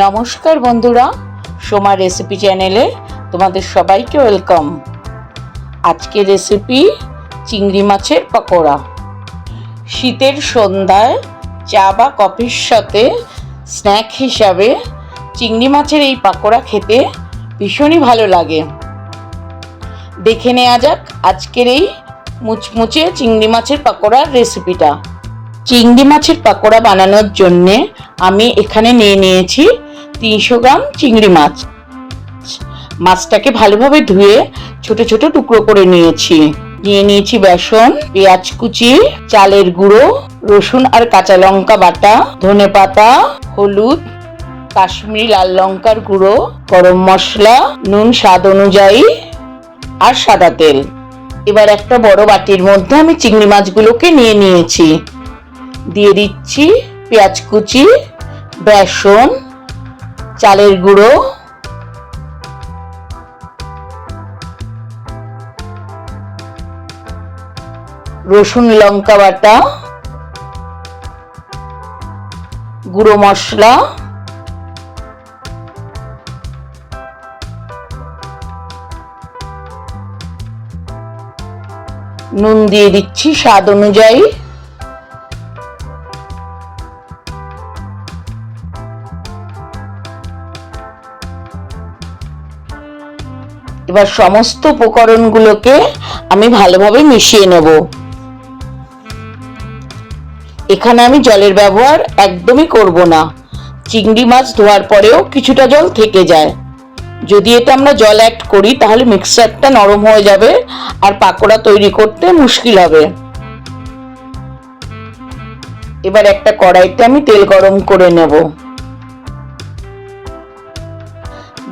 নমস্কার বন্ধুরা, সোমা রেসিপি চ্যানেলে তোমাদের সবাইকে ওয়েলকাম। আজকে রেসিপি চিংড়ি মাছের পকোড়া। শীতের সন্ধ্যায় চা বা কফির সাথে স্ন্যাক হিসাবে চিংড়ি মাছের এই পাকোড়া খেতে ভীষণই ভালো লাগে। দেখে নেওয়া যাক আজকের এই মুচমুচে চিংড়ি মাছের পাকোড়ার রেসিপিটা। চিংড়ি মাছের পাকোড়া বানানোর জন্যে আমি এখানে নিয়ে নিয়েছি তিনশো গ্রাম চিংড়ি মাছ। মাছটাকে ভালোভাবে ধুয়ে ছোট ছোট টুকরো করে নিয়েছি। নিয়ে নিয়েছি বেসন, পেঁয়াজ কুচি, চালের গুঁড়ো, রসুন আর কাঁচা লঙ্কা বাটা, ধনে পাতা, হলুদ, কাশ্মীরি লাল লঙ্কার গুঁড়ো, গরম মশলা, নুন স্বাদ অনুযায়ী আর সাদা তেল। এবার একটা বড় বাটির মধ্যে আমি চিংড়ি মাছগুলোকে নিয়ে নিয়েছি। দিয়ে দিচ্ছি পেঁয়াজ কুচি, বেসন, চালের গুঁড়ো। রসুন, লঙ্কা বাটা, গুঁড়ো মশলা। নুন দিয়ে দিচ্ছি স্বাদ অনুযায়ী। এবার সমস্ত উপকরণগুলোকে আমি ভালোভাবে মিশিয়ে নেব। এখানে আমি জলের ব্যবহার একদমই করব না। চিংড়ি মাছ ধোয়ার পরেও কিছুটা জল থেকে যায়। যদি এটা আমরা জল অ্যাড করি, তাহলে মিক্সারটা নরম হয়ে যাবে আর পাকোড়া তৈরি করতে মুশকিল হবে। এবার একটা কড়াইতে আমি তেল গরম করে নেব।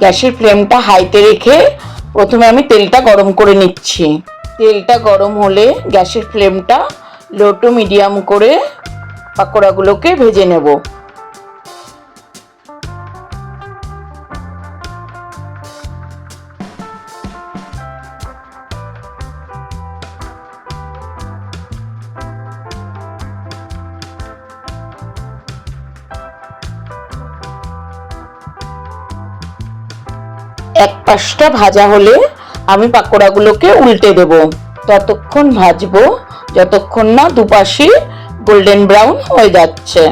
গ্যাসের ফ্লেমটা হাইতে রেখে প্রথমে আমি তেলটা গরম করে নিচ্ছি। তেলটা গরম হলে গ্যাসের ফ্লেমটা লো টু মিডিয়াম করে পাকোড়াগুলোকে ভেজে নেব। এক পাশটা ভাজা হলে আমি পাকোড়াগুলোকে উল্টে দেব। ততক্ষণ ভাজবো, যতক্ষণ না দুপাশে গোল্ডেন ব্রাউন হয়ে যাচ্ছে।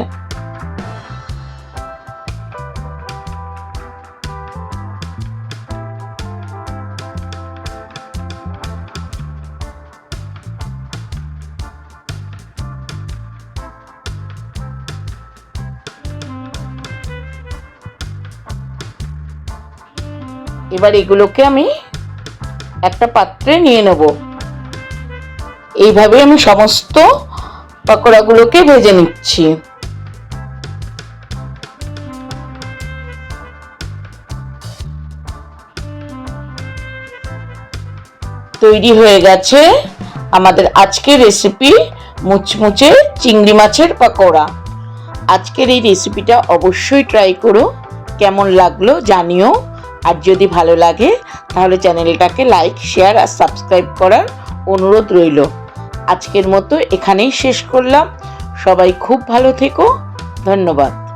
এবার এগুলোকে আমি একটা পাত্রে নিয়ে নেব। এইভাবে আমি সমস্ত পকোড়াগুলোকে ভেজে নিচ্ছি। তৈরি হয়ে গেছে আমাদের আজকের রেসিপি মুচমুচে চিংড়ি মাছের পকোড়া। আজকের এই রেসিপিটা অবশ্যই ট্রাই করো। কেমন লাগল জানিও। আর যদি ভালো লাগে, তাহলে চ্যানেলটাকে লাইক শেয়ার আর সাবস্ক্রাইব করার অনুরোধ রইল। আজকের মতো এখানেই শেষ করলাম। সবাই খুব ভালো থেকো। ধন্যবাদ।